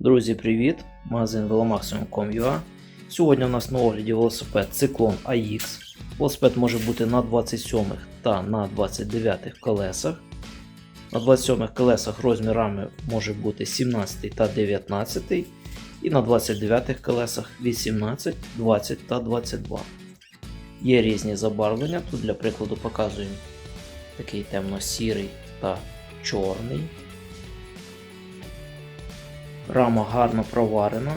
Друзі, привіт! Магазин velomaximum.com.ua Сьогодні у нас на огляді велосипед Циклон AX. Велосипед може бути на 27 та на 29 колесах. На 27 колесах розмірами може бути 17 та 19 і на 29 колесах 18, 20 та 22. Є різні забарвлення. Тут для прикладу показуємо такий темно-сірий та чорний. Рама гарно проварена,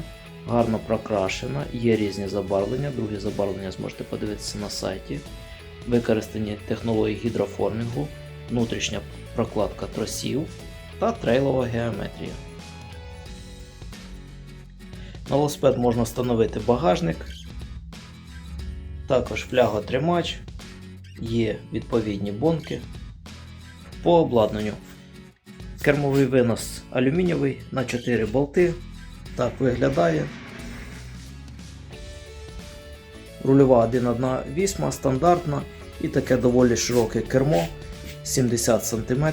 гарно прокрашена, є різні забарвлення. Другі забарвлення зможете подивитися на сайті. Використані технології гідроформінгу, внутрішня прокладка тросів та трейлова геометрія. На велосипед можна встановити багажник, також фляготримач, є відповідні бонки. По обладнанню Кермовий винос алюмінієвий на 4 болти. Так виглядає. Рульова 1.1 вісьма стандартна і таке доволі широке кермо 70 см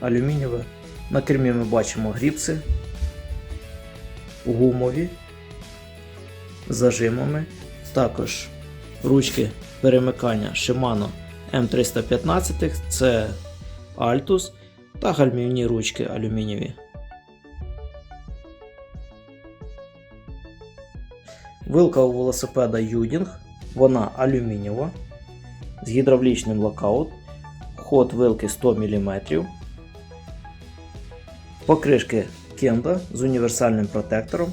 алюмінієве. На кермі ми бачимо гріпси гумові зажимами. Також ручки перемикання Shimano M315 це Altus та гальмівні ручки алюмінієві. Вилка у велосипеда Юдінг, вона алюмінієва з гідравлічним локаут, ход вилки 100 мм. Покришки Кенда з універсальним протектором.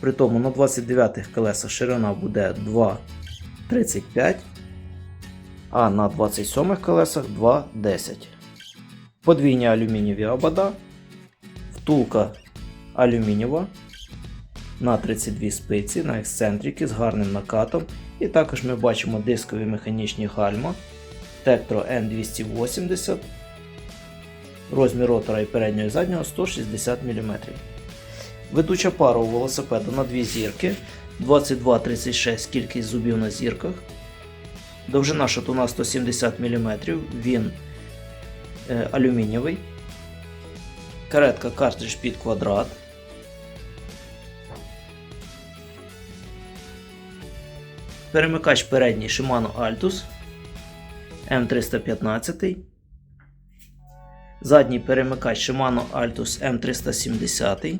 При тому на 29 колесах ширина буде 2,35, а на 27 колесах 2,10 подвійні алюмінієві обода, втулка алюмінієва на 32 спиці на ексцентрики з гарним накатом. І також ми бачимо дискові механічні гальма Tektro N280, розмір ротора і переднього і заднього 160 мм. Ведуча пара у велосипеду на дві зірки 22-36 кількість зубів на зірках. Довжина шатуна 170 мм. Він алюмінієвий, каретка картридж під квадрат. Перемикач передній Shimano Altus M315. Задній перемикач Shimano Altus M370.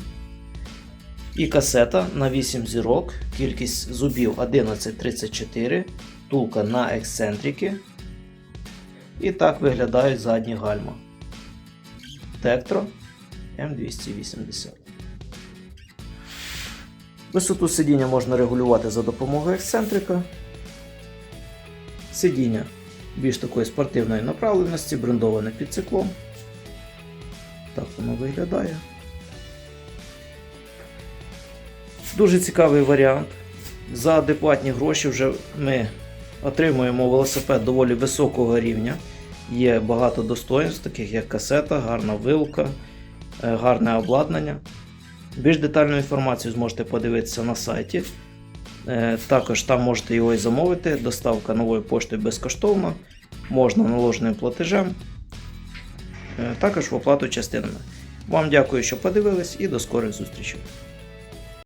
І касета на 8 зірок, кількість зубів 1134, тулка на ексцентрики. І так виглядають задні гальма. Tektro M280. Висоту сидіння можна регулювати за допомогою ексцентрика. Сидіння більш такої спортивної направленості, брендоване під циклом. Так воно виглядає. Дуже цікавий варіант. За адекватні гроші вже ми отримуємо велосипед доволі високого рівня. Є багато достоинств, таких як касета, гарна вилка, е, гарне обладнання. Більш детальну інформацію зможете подивитися на сайті. Е, Також там можете його і замовити. Доставка новою поштою безкоштовна, можна наложеним платежем, е, також в оплату частинами. Вам дякую, що подивились, і до скорих зустрічей.